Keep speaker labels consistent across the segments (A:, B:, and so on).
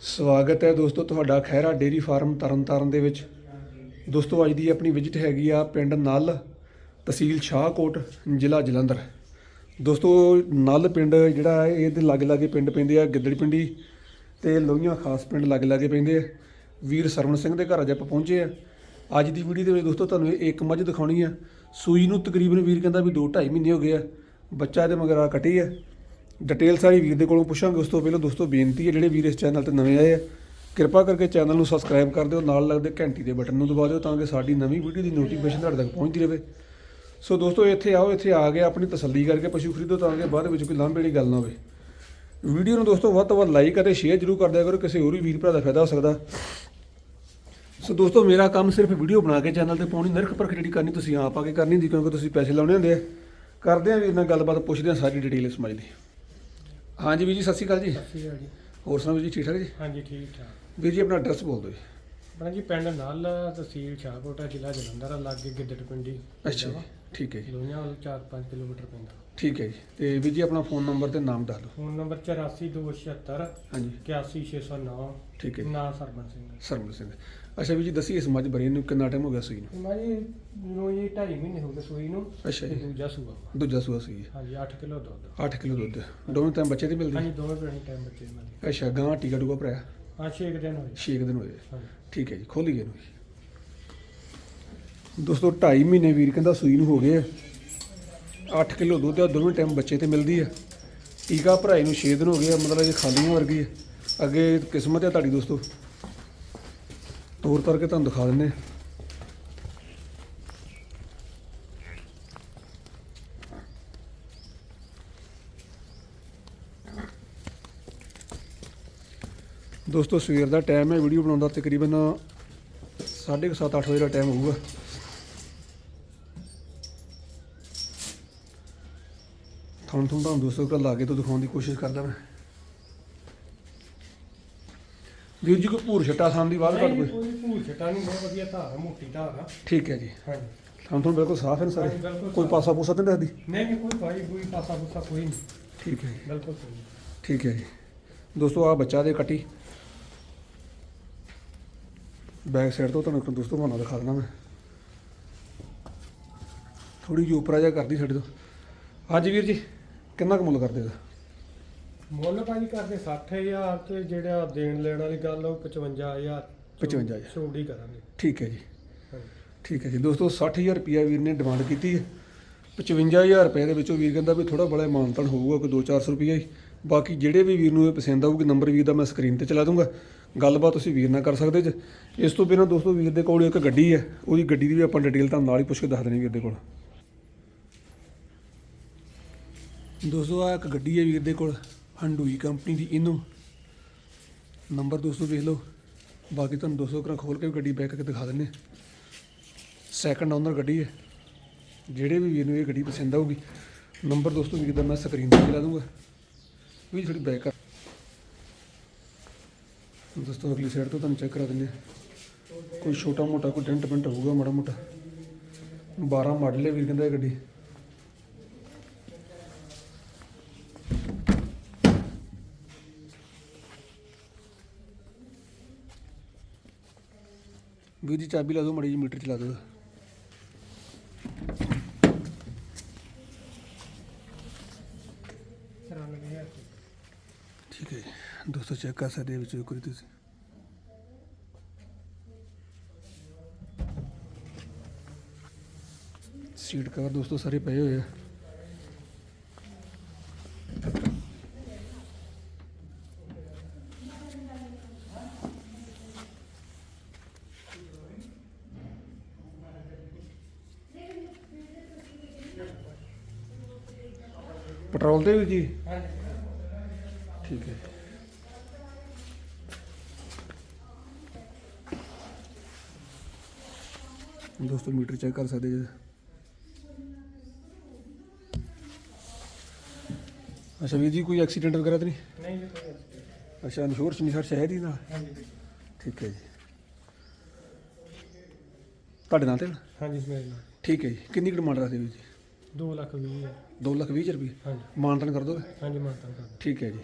A: ਸਵਾਗਤ ਹੈ ਦੋਸਤੋ ਤੁਹਾਡਾ ਖਹਿਰਾ ਡੇਰੀ ਫਾਰਮ ਤਰਨਤਾਰਨ ਦੇ ਵਿੱਚ। ਦੋਸਤੋ ਅੱਜ ਦੀ ਆਪਣੀ ਵਿਜ਼ਿਟ ਹੈਗੀ ਆ ਪਿੰਡ ਨਲ, ਤਹਿਸੀਲ ਸ਼ਾਹਕੋਟ, ਜ਼ਿਲ੍ਹਾ ਜਲੰਧਰ। ਦੋਸਤੋ ਨਲ ਪਿੰਡ ਜਿਹੜਾ ਹੈ, ਇਹਦੇ ਲਾਗੇ ਲਾਗੇ ਪਿੰਡ ਪੈਂਦੇ ਆ ਗਿੱਦੜ ਪਿੰਡੀ ਤੇ ਲੋਹੀਆਂ ਖਾਸ ਪਿੰਡ ਲਾਗੇ ਲਾਗੇ ਪੈਂਦੇ ਆ। ਵੀਰ ਸਰਵਣ ਸਿੰਘ ਦੇ ਘਰ ਅੱਜ ਆਪਾਂ ਪਹੁੰਚੇ ਆ। ਅੱਜ ਦੀ ਵੀਡੀਓ ਦੇ ਵਿੱਚ ਦੋਸਤੋ ਤੁਹਾਨੂੰ ਇਹ ਇੱਕ ਮੱਝ ਦਿਖਾਉਣੀ ਆ। ਸੂਈ ਨੂੰ ਤਕਰੀਬਨ ਵੀਰ ਕਹਿੰਦਾ ਵੀ 2 2.5 ਮਹੀਨੇ ਹੋ ਗਏ ਆ। ਬੱਚਾ ਇਹਦੇ ਮਗਰ ਆ ਕੱਟੀ ਆ। ਡਿਟੇਲ ਸਾਰੀ ਵੀਰ ਦੇ ਕੋਲੋਂ ਪੁੱਛਾਂਗੇ, ਉਸ ਤੋਂ ਪਹਿਲਾਂ ਦੋਸਤੋ ਬੇਨਤੀ ਹੈ, ਜਿਹੜੇ ਵੀਰ ਇਸ ਚੈਨਲ ਤੇ ਨਵੇਂ ਆਏ ਆ, ਕਿਰਪਾ ਕਰਕੇ ਚੈਨਲ ਨੂੰ ਸਬਸਕ੍ਰਾਈਬ ਕਰ ਦਿਓ, ਨਾਲ ਲੱਗਦੇ ਘੰਟੀ ਦੇ ਬਟਨ ਨੂੰ ਦਬਾ ਦਿਓ ਤਾਂ ਕਿ ਸਾਡੀ ਨਵੀਂ ਵੀਡੀਓ ਦੀ ਨੋਟੀਫਿਕੇਸ਼ਨ ਤੁਹਾਡੇ ਤੱਕ ਪਹੁੰਚਦੀ ਰਹੇ। ਸੋ ਦੋਸਤੋ ਇੱਥੇ ਆਓ, ਇੱਥੇ ਆ ਕੇ ਆਪਣੀ ਤਸੱਲੀ ਕਰਕੇ ਪਸ਼ੂ ਖਰੀਦੋ ਤਾਂ ਕਿ ਬਾਅਦ ਵਿੱਚ ਕੋਈ ਲਾਂਭੇ ਵਾਲੀ ਗੱਲ ਨਾ ਹੋਵੇ। ਵੀਡੀਓ ਨੂੰ ਦੋਸਤੋ ਵੱਧ ਤੋਂ ਵੱਧ ਲਾਈਕ ਅਤੇ ਸ਼ੇਅਰ ਜ਼ਰੂਰ ਕਰ ਦਿਆ ਕਰੋ, ਕਿਸੇ ਹੋਰ ਵੀ ਵੀਰ ਭਰਾ ਦਾ ਫਾਇਦਾ ਹੋ ਸਕਦਾ। ਸੋ ਦੋਸਤੋ ਮੇਰਾ ਕੰਮ ਸਿਰਫ ਵੀਡੀਓ ਬਣਾ ਕੇ ਚੈਨਲ ਤੇ ਪਾਉਣੀ ਨਿਰਖ ਪਰਖ ਜਿਹੜੀ ਕਰਨੀ ਤੁਸੀਂ ਆਪ ਆ ਕੇ ਕਰਨੀ ਹੁੰਦੀ ਕਿਉਂਕਿ ਤੁਸੀਂ ਪੈਸੇ ਲਾਉਣੇ ਹੁੰਦੇ ਆ। ਕਰਦੇ ਆ ਵੀਰ ਨਾਲ ਗੱਲਬਾਤ, ਪੁੱਛਦੇ ਆ ਸਾਰੀ ਡਿਟੇਲ ਇਸ ਸਮਝ ਸਮਝਦੇ ਹਾਂਜੀ ਵੀਰ ਜੀ ਸਤਿ ਸ਼੍ਰੀ ਅਕਾਲ ਜੀ।
B: ਸਤਿ ਸ਼੍ਰੀ ਅਕਾਲ ਜੀ।
A: ਹੋਰ ਸੁਣਾਓ ਜੀ ਠੀਕ ਠਾਕ ਜੀ?
B: ਹਾਂਜੀ ਠੀਕ ਠਾਕ।
A: ਵੀਰ ਜੀ ਆਪਣਾ ਐਡਰੈਸ ਬੋਲ ਦਿਓ ਜੀ।
B: ਆਪਣਾ ਜੀ ਪਿੰਡ ਨਾਲ ਤਹਿਸੀਲ ਸ਼ਾਹਕੋਟਾ ਜ਼ਿਲ੍ਹਾ ਜਲੰਧਰ ਲਾਗੇ ਗਿੱਦੜ ਪਿੰਡੀ
A: ਅੱਛਾ ਠੀਕ ਹੈ ਜੀ।
B: ਲੋਹੀਆਂ ਵੱਲ 4-5 ਕਿਲੋਮੀਟਰ ਪੈਂਦਾ।
A: ਠੀਕ ਹੈ ਜੀ। ਤੇ ਵੀਰ ਜੀ ਆਪਣਾ ਫੋਨ ਨੰਬਰ ਤੇ ਨਾਮ ਦੱਸ ਦਿਓ।
B: ਫੋਨ ਨੰਬਰ 84276
A: ਹਾਂਜੀ।
B: 81609
A: ਠੀਕ ਹੈ ਜੀ।
B: ਨਾਂ ਸਰਬਨ ਸਿੰਘ
A: ਸਰਮਲ ਸਿੰਘ। ਅੱਛਾ ਵੀਰ ਜੀ ਦੱਸੀ ਇਸ ਮੱਝ ਬਰੀ ਨੂੰ ਕਿੰਨਾ ਟਾਈਮ ਹੋ ਗਿਆ ਸੂਈ ਨੂੰ?
B: ਮੈਂ ਜੀ ਨੂੰ ਇਹ 2.5 ਮਹੀਨੇ ਹੋ ਗਏ ਸੂਈ ਨੂੰ
A: ਅੱਛਾ
B: ਤੇ
A: ਜੀ
B: ਦੂਜਾ ਸੂਆ ਵਾ।
A: ਦੂਜਾ ਸੂਆ ਸੂਈ
B: ਹਾਂਜੀ 8 ਕਿਲੋ ਦੁੱਧ।
A: 8 ਕਿਲੋ ਦੁੱਧ। ਦੋਵੇਂ ਟਾਈਮ ਬੱਚੇ ਦੀ ਮਿਲਦੀ?
B: ਹਾਂਜੀ ਦੋਵੇਂ ਭੈਣੀ ਟਾਈਮ ਬੱਚੇ ਨਾਲ
A: ਅੱਛਾ ਗਾਂ ਟੀਕਾ ਟੂਕਾ ਭਰਾਇਆ
B: ਹਾਂ 6 ਦਿਨ ਹੋਏ।
A: 6 ਦਿਨ ਹੋਏ।
B: ਹਾਂਜੀ।
A: ਠੀਕ ਹੈ ਜੀ ਖੋਲੀ ਇਹਨੂੰ। ਦੋਸਤੋ 2.5 ਮਹੀਨੇ ਵੀਰ ਕਹਿੰਦਾ ਸੂਈ ਨੂੰ ਹੋ ਗਏ 8 ਕਿਲੋ ਦੁੱਧ ਆ, ਦੋਵੇਂ ਟਾਈਮ ਬੱਚੇ ਤੇ ਮਿਲਦੀ ਆ। ਟੀਕਾ ਭਰਾਈ ਨੂੰ 6 ਦਿਨ ਹੋ ਗਏ ਆ, ਮਤਲਬ ਇਹ ਖਾਲੀਆਂ ਵਰਗੀ ਆ। ਅੱਗੇ ਕਿਸਮਤ ਹੈ ਤੁਹਾਡੀ ਦੋਸਤੋ। ਤੋਰ ਤਰ ਕੇ ਤੁਹਾਨੂੰ ਦਿਖਾ ਦਿੰਦੇ ਆ। ਦੋਸਤੋ, ਸਵੇਰ ਦਾ ਟਾਈਮ ਹੈ ਵੀਡੀਓ ਬਣਾਉਣ ਦਾ ਤਕਰੀਬਨ 7:30 ਅੱਠ ਵਜੇ ਦਾ ਟਾਈਮ ਹੋਊਗਾ। ਤੁਹਾਨੂੰ ਤੁਹਾਨੂੰ ਤੁਹਾਨੂੰ ਦੋਸਤੋ ਕੋਲ ਲਾਗੇ ਤੋਂ ਦਿਖਾਉਣ ਦੀ ਕੋਸ਼ਿਸ਼ ਕਰਦਾ ਮੈਂ। ਵੀਰ ਜੀ ਕੋਈ ਭੂਰ ਛੱਟਾ ਖਾਣ ਦੀ ਬਾਤ ਘੱਟ
B: ਨਹੀਂ,
A: ਕੋਈ?
B: ਕੋਈ ਭੂਰ ਛਟਾ ਨਹੀਂ ਬਹੁਤ ਵਧੀਆ ਧਾਰ ਆ ਮੋਟੀ ਧਾਰ ਆ
A: ਠੀਕ ਹੈ ਜੀ।
B: ਹਾਂਜੀ।
A: ਤੁਹਾਨੂੰ ਤੁਹਾਨੂੰ ਬਿਲਕੁਲ ਸਾਫ਼ ਹੈ ਨਾ
B: ਹਾਂਜੀ,
A: ਸਾਰੇ
B: ਬਿਲਕੁਲ
A: ਕੋਈ
B: ਸਾਫ਼।
A: ਪਾਸਾ ਪੂਸਾ ਤਾਂ ਨਹੀਂ ਰੱਖਦੀ
B: ਨਹੀਂ ਨਹੀਂ ਕੋਈ ਭਾਈ ਕੋਈ ਪਾਸਾ ਪੂਸਾ ਕੋਈ ਨਹੀਂ।
A: ਠੀਕ ਹੈ ਜੀ।
B: ਬਿਲਕੁਲ ਕੋਈ ਨਹੀਂ
A: ਠੀਕ ਹੈ ਜੀ। ਦੋਸਤੋ ਆ ਬੱਚਾ ਦੇ ਕੱਟੀ। ਬੈਕ ਸਾਈਡ ਤੋਂ ਤੁਹਾਨੂੰ ਇੱਕ ਦੋਸਤੋ ਮਾਨਾ ਦਿਖਾ ਦੇਣਾ ਮੈਂ। ਥੋੜੀ ਜਿਹੀ ਉਪਰਾ ਜਿਹਾ ਕਰਦੀ ਸਾਡੇ ਤੋਂ। ਹਾਂਜੀ ਵੀਰ ਜੀ। ਕਿੰਨਾ ਕੁ ਮੁੱਲ ਕਰਦੇ ਇਹਦਾ
B: ਮੁੱਲ ਭਾਜੀ ਕਰਦੇ 60000 ਤੇ ਜਿਹੜਾ ਦੇਣ ਲੈਣ ਵਾਲੀ ਗੱਲ ਉਹ 55000
A: 55,000
B: ਛੋੜੀ ਕਰਾਂਗੇ।
A: ਠੀਕ ਹੈ ਜੀ। ਠੀਕ ਹੈ ਜੀ। ਦੋਸਤੋ 60000 ਰੁਪਿਆ ਵੀਰ ਨੇ ਡਿਮਾਂਡ ਕੀਤੀ ਹੈ। 55000 ਰੁਪਏ ਦੇ ਵਿੱਚੋਂ ਵੀਰ ਕਹਿੰਦਾ ਵੀ ਥੋੜਾ ਬੜਾ ਮਾਨਤਨ ਹੋਊਗਾ ਕੋਈ 2-400 ਰੁਪਿਆ ਹੀ। ਬਾਕੀ ਜਿਹੜੇ ਵੀ ਵੀਰ ਨੂੰ ਇਹ ਪਸੰਦ ਆਊਗੀ ਨੰਬਰ ਵੀਰ ਦਾ ਮੈਂ ਸਕਰੀਨ ਤੇ ਚਲਾ ਦੂੰਗਾ। ਗੱਲਬਾਤ ਤੁਸੀਂ ਵੀਰ ਨਾਲ ਕਰ ਸਕਦੇ ਜੇ। ਇਸ ਤੋਂ ਬਿਨਾਂ ਦੋਸਤੋ ਵੀਰ ਦੇ ਕੋਲ ਇੱਕ ਗੱਡੀ ਹੈ। ਉਹਦੀ ਗੱਡੀ ਦੀ ਵੀ ਆਪਾਂ ਡਿਟੇਲ ਤੁਹਾਨੂੰ ਨਾਲ ਹੀ ਪੁੱਛ ਕੇ ਦੱਸ ਦੇਣੀ ਵੀਰ ਦੇ ਕੋਲ। ਦੋਸਤੋ ਆ ਇੱਕ ਗੱਡੀ ਹੈ ਵੀਰ ਦੇ ਕੋਲ, ਹੰਡੂਈ ਕੰਪਨੀ ਦੀ, ਇਹਨੂੰ। ਨੰਬਰ ਦੋਸਤੋ ਵੇਖ ਲਓ। ਬਾਕੀ ਤੁਹਾਨੂੰ ਦੋਸਤੋ ਕਰਾਂ ਖੋਲ ਕੇ ਵੀ ਗੱਡੀ ਬੈਕ ਕੇ ਦਿਖਾ ਦਿੰਨੇ ਸੈਕੰਡ ਓਨਰ ਗੱਡੀ ਹੈ। ਜਿਹੜੇ ਵੀ ਵੀਰ ਨੂੰ ਇਹ ਗੱਡੀ ਪਸੰਦ ਆਊਗੀ, ਨੰਬਰ ਦੋਸਤੋ ਵੀਰ ਦਾ ਮੈਂ ਸਕਰੀਨ ਤੇ ਲਾ ਦੂੰਗਾ। ਵੀ ਥੋੜੀ ਬੈਕ ਦੋਸਤੋ, ਅਗਲੀ ਸਾਈਡ ਤੋਂ ਤੁਹਾਨੂੰ ਚੈੱਕ ਕਰਾ ਦਿੰਦੇ ਹਾਂ। ਕੋਈ ਛੋਟਾ ਮੋਟਾ, ਕੋਈ ਡੈਂਟ ਪੈਂਟ ਹੋਊਗਾ, ਮਾੜਾ ਮੋਟਾ। 12 ਮਾਡਲ ਹੈ ਵੀਰ ਕਹਿੰਦਾ ਇਹ ਗੱਡੀ। ਵੀਰ ਜੀ, ਚਾਬੀ ਲਾ ਦਿਓ, ਮੜੀ ਜੀ ਮੀਟਰ ਚਲਾ ਦਿਓ। ਠੀਕ ਹੈ ਜੀ। ਦੋਸਤੋ, ਚੈੱਕ ਕਰ ਸਕਦੇ ਵਿੱਚ ਕੋਈ ਤੁਸੀਂ। ਸੀਟ ਕਵਰ ਦੋਸਤੋ, ਸਾਰੇ ਪਏ ਹੋਏ ਆ। ਪੈਟਰੋਲ ਤੇ ਵੀ ਜੀ?
B: ਹਾਂਜੀ।
A: ਠੀਕ ਹੈ। ਦੋਸਤੋ ਮੀਟਰ ਚੈੱਕ ਕਰ ਸਕਦੇ ਜੀ। ਅੱਛਾ ਵੀਰ ਜੀ ਕੋਈ ਐਕਸੀਡੈਂਟ ਵਗੈਰਾ ਤਾਂ ਨਹੀਂ?
B: ਨਹੀਂ ਜੀ ਕੋਈ ਐਕਸੀਡੈਂਟ
A: ਅੱਛਾ ਇੰਸ਼ੋਰੈਂਸ ਨਹੀਂ ਸਰ ਸ਼ਹਿਰ ਹੀ ਨਾਲ?
B: ਹਾਂਜੀ
A: ਠੀਕ ਹੈ ਜੀ। ਤੁਹਾਡੇ ਨਾਲ ਤੇ ਨਾ?
B: ਹਾਂਜੀ ਮੇਰੇ ਨਾਲ।
A: ਠੀਕ ਹੈ ਜੀ। ਕਿੰਨੀ ਕੁ ਡਿਮਾਂਡ ਰੱਖਦੇ ਵੀਰ ਜੀ?
B: 2 ਲੱਖ ਵੀਹ ਹੈ
A: 2 ਲੱਖ 20 ਰੁਪਏ?
B: ਹਾਂਜੀ।
A: ਮਾਨਤਨ ਕਰ ਦੋਗੇ?
B: ਹਾਂਜੀ ਮਾਤਾ ਕਰ
A: ਠੀਕ ਹੈ ਜੀ।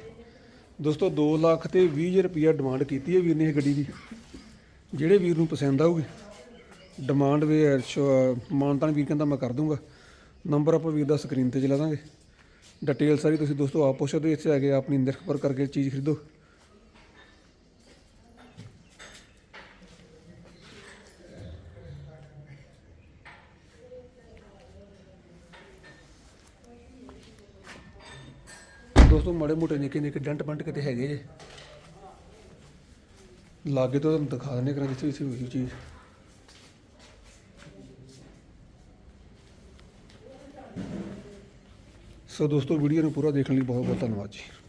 A: ਦੋਸਤੋ 2 ਲੱਖ ਤੇ 20 ਰੁਪਿਆ ਡਿਮਾਂਡ ਕੀਤੀ ਹੈ ਵੀਰ ਨੇ ਇਹ ਗੱਡੀ ਦੀ। ਜਿਹੜੇ ਵੀਰ ਨੂੰ ਪਸੰਦ ਆਊਗੀ ਡਿਮਾਂਡ ਵੀ ਮਾਨਤਾਨ ਵੀਰ ਕਹਿੰਦਾ ਮੈਂ ਕਰ ਦੂੰਗਾ। ਨੰਬਰ ਆਪਾਂ ਵੀਰ ਦਾ ਸਕਰੀਨ ਤੇ ਚਲਾ ਦਾਂਗੇ। ਡਿਟੇਲ ਸਾਰੀ ਤੁਸੀਂ ਦੋਸਤੋ ਆਪ ਪੁੱਛ ਹੋ, ਇੱਥੇ ਆ ਕੇ ਆਪਣੀ ਨਿਰਖ ਪਰ ਕਰਕੇ ਚੀਜ਼ ਖਰੀਦੋ। ਦੋਸਤੋ, ਮਾੜੇ ਮੋਟੇ ਨਿੱਕੇ ਨਿੱਕੇ ਡੰਟ ਬੰਟ ਕਿਤੇ ਹੈਗੇ ਜੇ। ਲਾਗੇ ਤੋਂ ਤੁਹਾਨੂੰ ਦਿਖਾ ਦਿੰਦੇ ਕਰਾਂ ਜਿੱਥੇ ਜਿੱਥੇ ਹੋਈ ਚੀਜ਼। ਸੋ ਦੋਸਤੋ, ਵੀਡੀਓ ਨੂੰ ਪੂਰਾ ਦੇਖਣ ਲਈ ਬਹੁਤ ਬਹੁਤ ਧੰਨਵਾਦ ਜੀ।